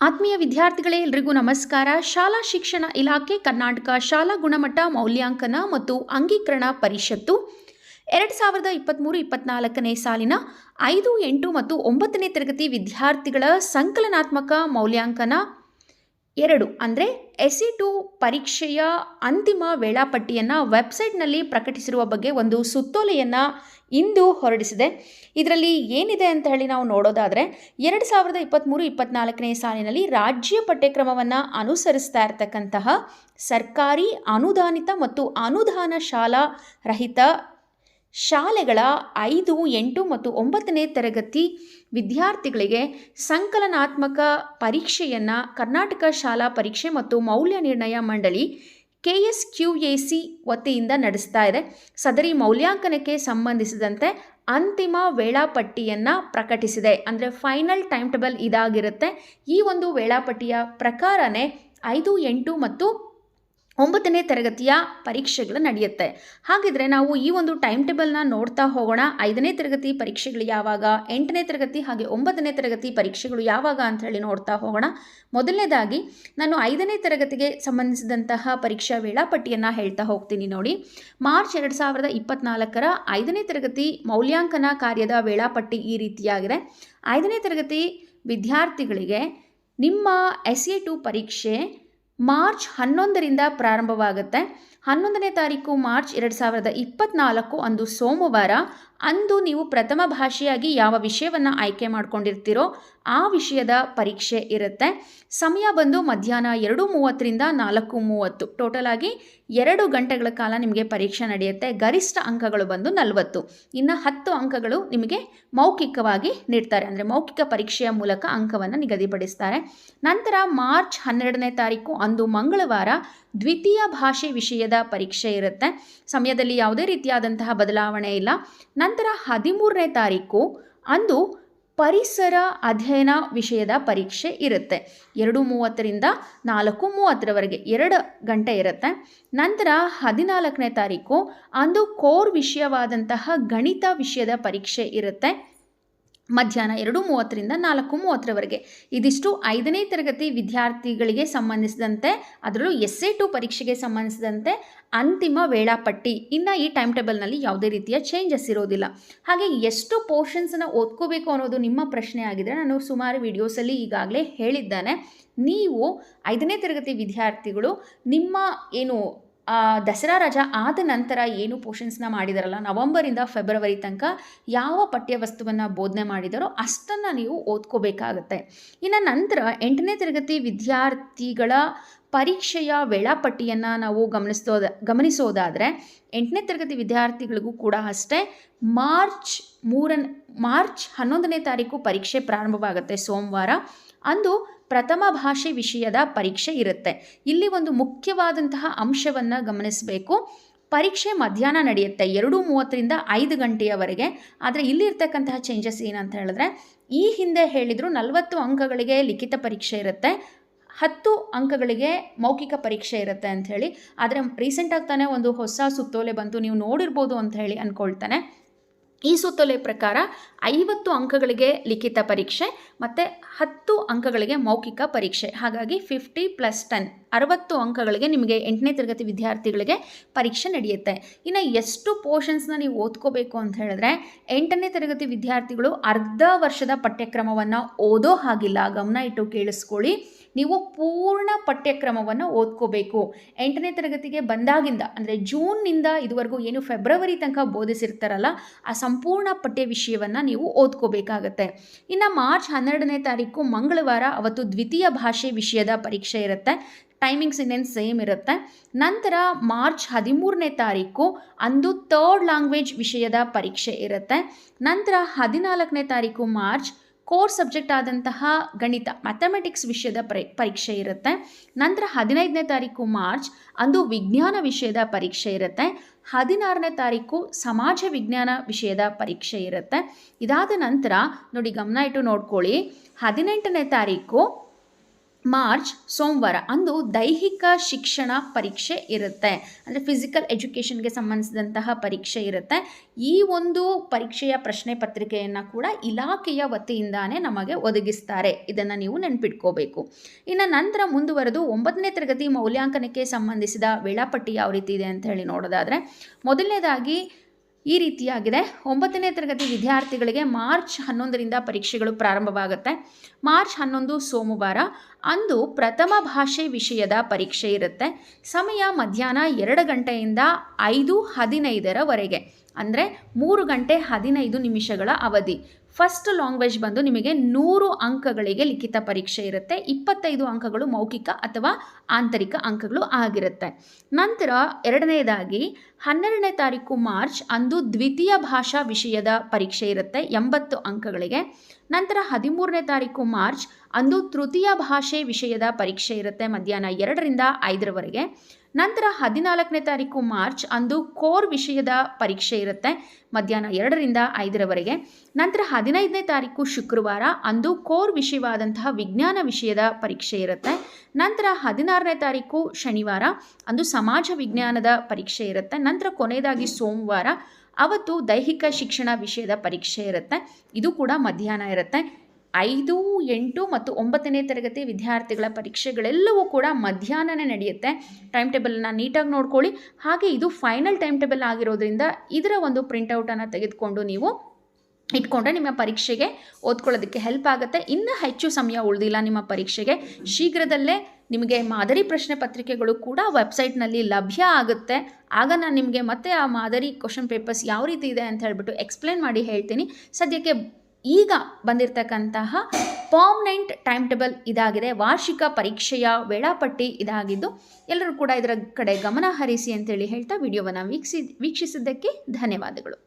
ಆತ್ಮೀಯ ವಿದ್ಯಾರ್ಥಿಗಳೇ, ಎಲ್ರಿಗೂ ನಮಸ್ಕಾರ. ಶಾಲಾ ಶಿಕ್ಷಣ ಇಲಾಖೆ, ಕರ್ನಾಟಕ ಶಾಲಾ ಗುಣಮಟ್ಟ, ಮೌಲ್ಯಾಂಕನ ಮತ್ತು ಅಂಗೀಕರಣ ಪರಿಷತ್ತು ಎರಡು ಸಾವಿರದ ಇಪ್ಪತ್ತ್ಮೂರು ಇಪ್ಪತ್ತ್ನಾಲ್ಕನೇ ಸಾಲಿನ ಐದು, ಎಂಟು ಮತ್ತು ಒಂಬತ್ತನೇ ತರಗತಿ ವಿದ್ಯಾರ್ಥಿಗಳ ಸಂಕಲನಾತ್ಮಕ ಮೌಲ್ಯಾಂಕನ ಎರಡು, ಅಂದರೆ ಎಸ್ ಇ ಟು ಪರೀಕ್ಷೆಯ ಅಂತಿಮ ವೇಳಾಪಟ್ಟಿಯನ್ನು ವೆಬ್ಸೈಟ್ನಲ್ಲಿ ಪ್ರಕಟಿಸಿರುವ ಬಗ್ಗೆ ಒಂದು ಸುತ್ತೋಲೆಯನ್ನು ಇಂದು ಹೊರಡಿಸಿದೆ. ಇದರಲ್ಲಿ ಏನಿದೆ ಅಂತ ಹೇಳಿ ನಾವು ನೋಡೋದಾದರೆ, ಎರಡು ಸಾವಿರದ ಇಪ್ಪತ್ತ್ಮೂರು ಇಪ್ಪತ್ತ್ನಾಲ್ಕನೇ ಸಾಲಿನಲ್ಲಿ ರಾಜ್ಯ ಪಠ್ಯಕ್ರಮವನ್ನು ಅನುಸರಿಸ್ತಾ ಇರತಕ್ಕಂತಹ ಸರ್ಕಾರಿ ಅನುದಾನಿತ ಮತ್ತು ಅನುದಾನ ಶಾಲಾ ರಹಿತ ಶಾಲೆಗಳ ಐದು, ಎಂಟು ಮತ್ತು ಒಂಬತ್ತನೇ ತರಗತಿ ವಿದ್ಯಾರ್ಥಿಗಳಿಗೆ ಸಂಕಲನಾತ್ಮಕ ಪರೀಕ್ಷೆಯನ್ನು ಕರ್ನಾಟಕ ಶಾಲಾ ಪರೀಕ್ಷೆ ಮತ್ತು ಮೌಲ್ಯ ನಿರ್ಣಯ ಮಂಡಳಿ ಎಸ್ ಕ್ಯೂ ಎ ಸಿ ವತಿಯಿಂದ ನಡೆಸ್ತಾ ಇದೆ. ಸದರಿ ಮೌಲ್ಯಾಂಕನಕ್ಕೆ ಸಂಬಂಧಿಸಿದಂತೆ ಅಂತಿಮ ವೇಳಾಪಟ್ಟಿಯನ್ನು ಪ್ರಕಟಿಸಿದೆ. ಅಂದರೆ ಫೈನಲ್ ಟೈಮ್ ಟೇಬಲ್ ಇದಾಗಿರುತ್ತೆ. ಈ ಒಂದು ವೇಳಾಪಟ್ಟಿಯ ಪ್ರಕಾರನೇ ಐದು ಎಂಟು ಮತ್ತು ಒಂಬತ್ತನೇ ತರಗತಿಯ ಪರೀಕ್ಷೆಗಳು ನಡೆಯುತ್ತೆ. ಹಾಗಿದ್ರೆ ನಾವು ಈ ಒಂದು ಟೈಮ್ ಟೇಬಲ್ನ ನೋಡ್ತಾ ಹೋಗೋಣ. ಐದನೇ ತರಗತಿ ಪರೀಕ್ಷೆಗಳು ಯಾವಾಗ, ಎಂಟನೇ ತರಗತಿ ಹಾಗೆ ಒಂಬತ್ತನೇ ತರಗತಿ ಪರೀಕ್ಷೆಗಳು ಯಾವಾಗ ಅಂತ ಹೇಳಿ ನೋಡ್ತಾ ಹೋಗೋಣ. ಮೊದಲನೇದಾಗಿ ನಾನು ಐದನೇ ತರಗತಿಗೆ ಸಂಬಂಧಿಸಿದಂತಹ ಪರೀಕ್ಷಾ ವೇಳಾಪಟ್ಟಿಯನ್ನು ಹೇಳ್ತಾ ಹೋಗ್ತೀನಿ ನೋಡಿ. ಮಾರ್ಚ್ ಎರಡು ಸಾವಿರದ ಇಪ್ಪತ್ನಾಲ್ಕರ ಐದನೇ ತರಗತಿ ಮೌಲ್ಯಾಂಕನ ಕಾರ್ಯದ ವೇಳಾಪಟ್ಟಿ ಈ ರೀತಿಯಾಗಿದೆ. ಐದನೇ ತರಗತಿ ವಿದ್ಯಾರ್ಥಿಗಳಿಗೆ ನಿಮ್ಮ ಎಸ್ ಎ ಟು ಪರೀಕ್ಷೆ ಮಾರ್ಚ್ ಹನ್ನೊಂದರಿಂದ ಪ್ರಾರಂಭವಾಗುತ್ತೆ. ಹನ್ನೊಂದನೇ ತಾರೀಕು ಮಾರ್ಚ್ ಎರಡು ಸಾವಿರದ ಇಪ್ಪತ್ನಾಲ್ಕು ಅಂದು ಸೋಮವಾರ ಅಂದು ನೀವು ಪ್ರಥಮ ಭಾಷೆಯಾಗಿ ಯಾವ ವಿಷಯವನ್ನು ಆಯ್ಕೆ ಮಾಡ್ಕೊಂಡಿರ್ತೀರೋ ಆ ವಿಷಯದ ಪರೀಕ್ಷೆ ಇರುತ್ತೆ. ಸಮಯ ಬಂದು ಮಧ್ಯಾಹ್ನ ಎರಡು ಮೂವತ್ತರಿಂದ ನಾಲ್ಕು ಮೂವತ್ತು. ಟೋಟಲ್ ಆಗಿ ಎರಡು ಗಂಟೆಗಳ ಕಾಲ ನಿಮಗೆ ಪರೀಕ್ಷೆ ನಡೆಯುತ್ತೆ. ಗರಿಷ್ಠ ಅಂಕಗಳು ಬಂದು ನಲವತ್ತು. ಇನ್ನು ಹತ್ತು ಅಂಕಗಳು ನಿಮಗೆ ಮೌಖಿಕವಾಗಿ ನೀಡ್ತಾರೆ. ಅಂದರೆ ಮೌಖಿಕ ಪರೀಕ್ಷೆಯ ಮೂಲಕ ಅಂಕವನ್ನು ನಿಗದಿಪಡಿಸ್ತಾರೆ. ನಂತರ ಮಾರ್ಚ್ ಹನ್ನೆರಡನೇ ತಾರೀಕು ಅಂದು ಮಂಗಳವಾರ ದ್ವಿತೀಯ ಭಾಷೆ ವಿಷಯದ ಪರೀಕ್ಷೆ ಇರುತ್ತೆ. ಸಮಯದಲ್ಲಿ ಯಾವುದೇ ರೀತಿಯಾದಂತಹ ಬದಲಾವಣೆ ಇಲ್ಲ. ನಂತರ ಹದಿಮೂರನೇ ತಾರೀಕು ಅಂದು ಪರಿಸರ ಅಧ್ಯಯನ ವಿಷಯದ ಪರೀಕ್ಷೆ ಇರುತ್ತೆ. ಎರಡು ಮೂವತ್ತರಿಂದ ನಾಲ್ಕು ಮೂವತ್ತರವರೆಗೆ ಎರಡು ಗಂಟೆ ಇರುತ್ತೆ. ನಂತರ ಹದಿನಾಲ್ಕನೇ ತಾರೀಕು ಅಂದು ಕೋರ್ ವಿಷಯವಾದಂತಹ ಗಣಿತ ವಿಷಯದ ಪರೀಕ್ಷೆ ಇರುತ್ತೆ. ಮಧ್ಯಾಹ್ನ ಎರಡು ಮೂವತ್ತರಿಂದ ನಾಲ್ಕು ಮೂವತ್ತರವರೆಗೆ. ಇದಿಷ್ಟು ಐದನೇ ತರಗತಿ ವಿದ್ಯಾರ್ಥಿಗಳಿಗೆ ಸಂಬಂಧಿಸಿದಂತೆ, ಅದರಲ್ಲೂ ಎಸ್ ಎ ಟು ಪರೀಕ್ಷೆಗೆ ಸಂಬಂಧಿಸಿದಂತೆ ಅಂತಿಮ ವೇಳಾಪಟ್ಟಿ. ಇನ್ನು ಈ ಟೈಮ್ ಟೇಬಲ್ನಲ್ಲಿ ಯಾವುದೇ ರೀತಿಯ ಚೇಂಜಸ್ ಇರೋದಿಲ್ಲ. ಹಾಗೆ ಎಷ್ಟು ಪೋರ್ಷನ್ಸನ್ನು ಓದ್ಕೋಬೇಕು ಅನ್ನೋದು ನಿಮ್ಮ ಪ್ರಶ್ನೆ ಆಗಿದ್ದರೆ ನಾನು ಸುಮಾರು ವಿಡಿಯೋಸಲ್ಲಿ ಈಗಾಗಲೇ ಹೇಳಿದ್ದಾನೆ. ನೀವು ಐದನೇ ತರಗತಿ ವಿದ್ಯಾರ್ಥಿಗಳು ನಿಮ್ಮ ಏನು ದಸರಾ ರಜಾ ಆದ ನಂತರ ಏನು ಪೋರ್ಷನ್ಸ್ನ ಮಾಡಿದಾರಲ್ಲ, ನವಂಬರಿಂದ ಫೆಬ್ರವರಿ ತನಕ ಯಾವ ಪಠ್ಯವಸ್ತುವನ್ನು ಬೋಧನೆ ಮಾಡಿದಾರೋ ಅಷ್ಟನ್ನು ನೀವು ಓದ್ಕೋಬೇಕಾಗತ್ತೆ. ಇನ್ನು ನಂತರ ಎಂಟನೇ ತರಗತಿ ವಿದ್ಯಾರ್ಥಿಗಳ ಪರೀಕ್ಷೆಯ ವೇಳಾಪಟ್ಟಿಯನ್ನು ನಾವು ಗಮನಿಸೋದ ಗಮನಿಸೋದಾದರೆ ಎಂಟನೇ ತರಗತಿ ವಿದ್ಯಾರ್ಥಿಗಳಿಗೂ ಕೂಡ ಅಷ್ಟೇ ಮಾರ್ಚ್ ಮೂರನ್, ಮಾರ್ಚ್ ಹನ್ನೊಂದನೇ ತಾರೀಕು ಪರೀಕ್ಷೆ ಪ್ರಾರಂಭವಾಗುತ್ತೆ ಸೋಮವಾರ. ಅಂದು ಪ್ರಥಮ ಭಾಷೆ ವಿಷಯದ ಪರೀಕ್ಷೆ ಇರುತ್ತೆ. ಇಲ್ಲಿ ಒಂದು ಮುಖ್ಯವಾದಂತಹ ಅಂಶವನ್ನು ಗಮನಿಸಬೇಕು. ಪರೀಕ್ಷೆ ಮಧ್ಯಾಹ್ನ ನಡೆಯುತ್ತೆ, ಎರಡು ಮೂವತ್ತರಿಂದ ಐದು ಗಂಟೆಯವರೆಗೆ. ಆದರೆ ಇಲ್ಲಿರ್ತಕ್ಕಂತಹ ಚೇಂಜಸ್ ಏನಂತ ಹೇಳಿದ್ರೆ, ಈ ಹಿಂದೆ ಹೇಳಿದರು ನಲವತ್ತು ಅಂಕಗಳಿಗೆ ಲಿಖಿತ ಪರೀಕ್ಷೆ ಇರುತ್ತೆ, ಹತ್ತು ಅಂಕಗಳಿಗೆ ಮೌಖಿಕ ಪರೀಕ್ಷೆ ಇರುತ್ತೆ ಅಂಥೇಳಿ ಆದರೆ ರೀಸೆಂಟಾಗಿ ತಾನೇ ಒಂದು ಹೊಸ ಸುತ್ತೋಲೆ ಬಂತು, ನೀವು ನೋಡಿರ್ಬೋದು ಅಂತ ಹೇಳಿ ಅಂದ್ಕೊಳ್ತಾನೆ ಈ ಸುತ್ತೋಲೆ ಪ್ರಕಾರ ಐವತ್ತು ಅಂಕಗಳಿಗೆ ಲಿಖಿತ ಪರೀಕ್ಷೆ ಮತ್ತು ಹತ್ತು ಅಂಕಗಳಿಗೆ ಮೌಖಿಕ ಪರೀಕ್ಷೆ. ಹಾಗಾಗಿ ಫಿಫ್ಟಿ ಪ್ಲಸ್ ಟೆನ್ ಅರವತ್ತು ಅಂಕಗಳಿಗೆ ನಿಮಗೆ ಎಂಟನೇ ತರಗತಿ ವಿದ್ಯಾರ್ಥಿಗಳಿಗೆ ಪರೀಕ್ಷೆ ನಡೆಯುತ್ತೆ. ಇನ್ನು ಎಷ್ಟು ಪೋರ್ಷನ್ಸ್ನ ನೀವು ಓದ್ಕೋಬೇಕು ಅಂತ ಹೇಳಿದ್ರೆ ಎಂಟನೇ ತರಗತಿ ವಿದ್ಯಾರ್ಥಿಗಳು ಅರ್ಧ ವರ್ಷದ ಪಠ್ಯಕ್ರಮವನ್ನು ಓದೋ ಹಾಗಿಲ್ಲ. ಗಮನ ಇಟ್ಟು ಕೇಳಿಸ್ಕೊಳ್ಳಿ. ನೀವು ಪೂರ್ಣ ಪಠ್ಯಕ್ರಮವನ್ನು ಓದ್ಕೋಬೇಕು. ಎಂಟನೇ ತರಗತಿಗೆ ಬಂದಾಗಿಂದ, ಅಂದರೆ ಜೂನ್ನಿಂದ ಇದುವರೆಗೂ ಏನು ಫೆಬ್ರವರಿ ತನಕ ಬೋಧಿಸಿರ್ತಾರಲ್ಲ, ಆ ಸಂಪೂರ್ಣ ಪಠ್ಯ ವಿಷಯವನ್ನು ನೀವು ಓದ್ಕೋಬೇಕಾಗತ್ತೆ. ಇನ್ನು ಮಾರ್ಚ್ ಹನ್ನೆರಡನೇ ತಾರೀಕು ಮಂಗಳವಾರ ಅವತ್ತು ದ್ವಿತೀಯ ಭಾಷೆ ವಿಷಯದ ಪರೀಕ್ಷೆ ಇರುತ್ತೆ. ಟೈಮಿಂಗ್ಸ್ ಇನ್ನೇನು ಸೇಮ್ ಇರುತ್ತೆ. ನಂತರ ಮಾರ್ಚ್ ಹದಿಮೂರನೇ ತಾರೀಕು ಅಂದು ತರ್ಡ್ ಲ್ಯಾಂಗ್ವೇಜ್ ವಿಷಯದ ಪರೀಕ್ಷೆ ಇರುತ್ತೆ. ನಂತರ ಹದಿನಾಲ್ಕನೇ ತಾರೀಕು ಮಾರ್ಚ್ ಕೋರ್ ಸಬ್ಜೆಕ್ಟ್ ಆದಂತಹ ಗಣಿತ ಮ್ಯಾಥಮೆಟಿಕ್ಸ್ ವಿಷಯದ ಪರಿ, ಪರೀಕ್ಷೆ ಇರುತ್ತೆ. ನಂತರ ಹದಿನೈದನೇ ತಾರೀಕು ಮಾರ್ಚ್, ಅಂದು ವಿಜ್ಞಾನ ವಿಷಯದ ಪರೀಕ್ಷೆ ಇರುತ್ತೆ. ಹದಿನಾರನೇ ತಾರೀಕು ಸಮಾಜ ವಿಜ್ಞಾನ ವಿಷಯದ ಪರೀಕ್ಷೆ ಇರುತ್ತೆ. ಇದಾದ ನಂತರ, ನೋಡಿ ಗಮನ ಇಟ್ಟು ನೋಡ್ಕೊಳ್ಳಿ, ಹದಿನೆಂಟನೇ ತಾರೀಕು ಮಾರ್ಚ್ ಸೋಮವಾರ ಅಂದು ದೈಹಿಕ ಶಿಕ್ಷಣ ಪರೀಕ್ಷೆ ಇರುತ್ತೆ. ಅಂದರೆ ಫಿಸಿಕಲ್ ಎಜುಕೇಷನ್ಗೆ ಸಂಬಂಧಿಸಿದಂತಹ ಪರೀಕ್ಷೆ ಇರುತ್ತೆ. ಈ ಒಂದು ಪರೀಕ್ಷೆಯ ಪ್ರಶ್ನೆ ಪತ್ರಿಕೆಯನ್ನು ಕೂಡ ಇಲಾಖೆಯ ವತಿಯಿಂದಾನೇ ನಮಗೆ ಒದಗಿಸ್ತಾರೆ. ಇದನ್ನು ನೀವು ನೆನ್ಪಿಟ್ಕೋಬೇಕು. ಇನ್ನು ನಂತರ ಮುಂದುವರೆದು ಒಂಬತ್ತನೇ ತರಗತಿ ಮೌಲ್ಯಾಂಕನಕ್ಕೆ ಸಂಬಂಧಿಸಿದ ವೇಳಾಪಟ್ಟಿ ಯಾವ ರೀತಿ ಇದೆ ಅಂತ ಹೇಳಿ ನೋಡೋದಾದರೆ, ಮೊದಲನೇದಾಗಿ ಈ ರೀತಿಯಾಗಿದೆ. ಒಂಬತ್ತನೇ ತರಗತಿ ವಿದ್ಯಾರ್ಥಿಗಳಿಗೆ ಮಾರ್ಚ್ ಹನ್ನೊಂದರಿಂದ ಪರೀಕ್ಷೆಗಳು ಪ್ರಾರಂಭವಾಗುತ್ತೆ. ಮಾರ್ಚ್ ಹನ್ನೊಂದು ಸೋಮವಾರ ಅಂದು ಪ್ರಥಮ ಭಾಷೆ ವಿಷಯದ ಪರೀಕ್ಷೆ ಇರುತ್ತೆ. ಸಮಯ ಮಧ್ಯಾಹ್ನ ಎರಡು ಗಂಟೆಯಿಂದ ಐದು ಹದಿನೈದರವರೆಗೆ. ಅಂದರೆ ಮೂರು ಗಂಟೆ ಹದಿನೈದು ನಿಮಿಷಗಳ ಅವಧಿ. ಫಸ್ಟ್ ಲಾಂಗ್ವೇಜ್ ಬಂದು ನಿಮಗೆ ನೂರು ಅಂಕಗಳಿಗೆ ಲಿಖಿತ ಪರೀಕ್ಷೆ ಇರುತ್ತೆ. ಇಪ್ಪತ್ತೈದು ಅಂಕಗಳು ಮೌಖಿಕ ಅಥವಾ ಆಂತರಿಕ ಅಂಕಗಳು ಆಗಿರುತ್ತೆ. ನಂತರ ಎರಡನೇದಾಗಿ ಹನ್ನೆರಡನೇ ತಾರೀಕು ಮಾರ್ಚ್ ಅಂದು ದ್ವಿತೀಯ ಭಾಷಾ ವಿಷಯದ ಪರೀಕ್ಷೆ ಇರುತ್ತೆ ಎಂಬತ್ತು ಅಂಕಗಳಿಗೆ. ನಂತರ ಹದಿಮೂರನೇ ತಾರೀಕು ಮಾರ್ಚ್ ಅಂದು ತೃತೀಯ ಭಾಷೆ ವಿಷಯದ ಪರೀಕ್ಷೆ ಇರುತ್ತೆ ಮಧ್ಯಾಹ್ನ ಎರಡರಿಂದ ಐದರವರೆಗೆ. ನಂತರ ಹದಿನಾಲ್ಕನೇ ತಾರೀಕು ಮಾರ್ಚ್ ಅಂದು ಕೋರ್ ವಿಷಯದ ಪರೀಕ್ಷೆ ಇರುತ್ತೆ ಮಧ್ಯಾಹ್ನ ಎರಡರಿಂದ ಐದರವರೆಗೆ. ನಂತರ ಹದಿನೈದನೇ ತಾರೀಕು ಶುಕ್ರವಾರ ಅಂದು ಕೋರ್ ವಿಷಯವಾದಂತಹ ವಿಜ್ಞಾನ ವಿಷಯದ ಪರೀಕ್ಷೆ ಇರುತ್ತೆ. ನಂತರ ಹದಿನಾರನೇ ತಾರೀಕು ಶನಿವಾರ, ಅಂದು ಸಮಾಜ ವಿಜ್ಞಾನದ ಪರೀಕ್ಷೆ ಇರುತ್ತೆ. ನಂತರ ಕೊನೆಯದಾಗಿ ಸೋಮವಾರ, ಅವತ್ತು ದೈಹಿಕ ಶಿಕ್ಷಣ ವಿಷಯದ ಪರೀಕ್ಷೆ ಇರುತ್ತೆ. ಇದು ಕೂಡ ಮಧ್ಯಾಹ್ನ ಇರುತ್ತೆ. ಐದು, ಎಂಟು ಮತ್ತು ಒಂಬತ್ತನೇ ತರಗತಿ ವಿದ್ಯಾರ್ಥಿಗಳ ಪರೀಕ್ಷೆಗಳೆಲ್ಲವೂ ಕೂಡ ಮಧ್ಯಾಹ್ನನೇ ನಡೆಯುತ್ತೆ. ಟೈಮ್ ಟೇಬಲನ್ನು ನೀಟಾಗಿ ನೋಡ್ಕೊಳ್ಳಿ. ಹಾಗೆ ಇದು ಫೈನಲ್ ಟೈಮ್ ಟೇಬಲ್ ಆಗಿರೋದ್ರಿಂದ ಇದರ ಒಂದು ಪ್ರಿಂಟೌಟನ್ನು ತೆಗೆದುಕೊಂಡು ನೀವು ಇಟ್ಕೊಂಡ್ರೆ ನಿಮ್ಮ ಪರೀಕ್ಷೆಗೆ ಓದ್ಕೊಳ್ಳೋದಕ್ಕೆ ಹೆಲ್ಪ್ ಆಗುತ್ತೆ. ಇನ್ನು ಹೆಚ್ಚು ಸಮಯ ಉಳಿದಿಲ್ಲ ನಿಮ್ಮ ಪರೀಕ್ಷೆಗೆ. ಶೀಘ್ರದಲ್ಲೇ ನಿಮಗೆ ಮಾದರಿ ಪ್ರಶ್ನೆ ಪತ್ರಿಕೆಗಳು ಕೂಡ ವೆಬ್ಸೈಟ್ನಲ್ಲಿ ಲಭ್ಯ ಆಗುತ್ತೆ. ಆಗ ನಾನು ನಿಮಗೆ ಮತ್ತೆ ಆ ಮಾದರಿ ಕ್ವಶನ್ ಪೇಪರ್ಸ್ ಯಾವ ರೀತಿ ಇದೆ ಅಂತ ಹೇಳ್ಬಿಟ್ಟು ಎಕ್ಸ್ಪ್ಲೇನ್ ಮಾಡಿ ಹೇಳ್ತೀನಿ. ಸದ್ಯಕ್ಕೆ ಈಗ ಬಂದಿರತಕ್ಕಂತಹ ಪರ್ಮನೆಂಟ್ ಟೈಮ್ ಟೇಬಲ್ ಇದಾಗಿದೆ. ವಾರ್ಷಿಕ ಪರೀಕ್ಷೆಯ ವೇಳಾಪಟ್ಟಿ ಇದಾಗಿದ್ದು ಎಲ್ಲರೂ ಕೂಡ ಇದರ ಕಡೆ ಗಮನ ಹರಿಸಿ ಅಂತೇಳಿ ಹೇಳ್ತಾ ವಿಡಿಯೋವನ್ನು ವೀಕ್ಷಿಸಿ ವೀಕ್ಷಿಸಿದ್ದಕ್ಕೆ ಧನ್ಯವಾದಗಳು.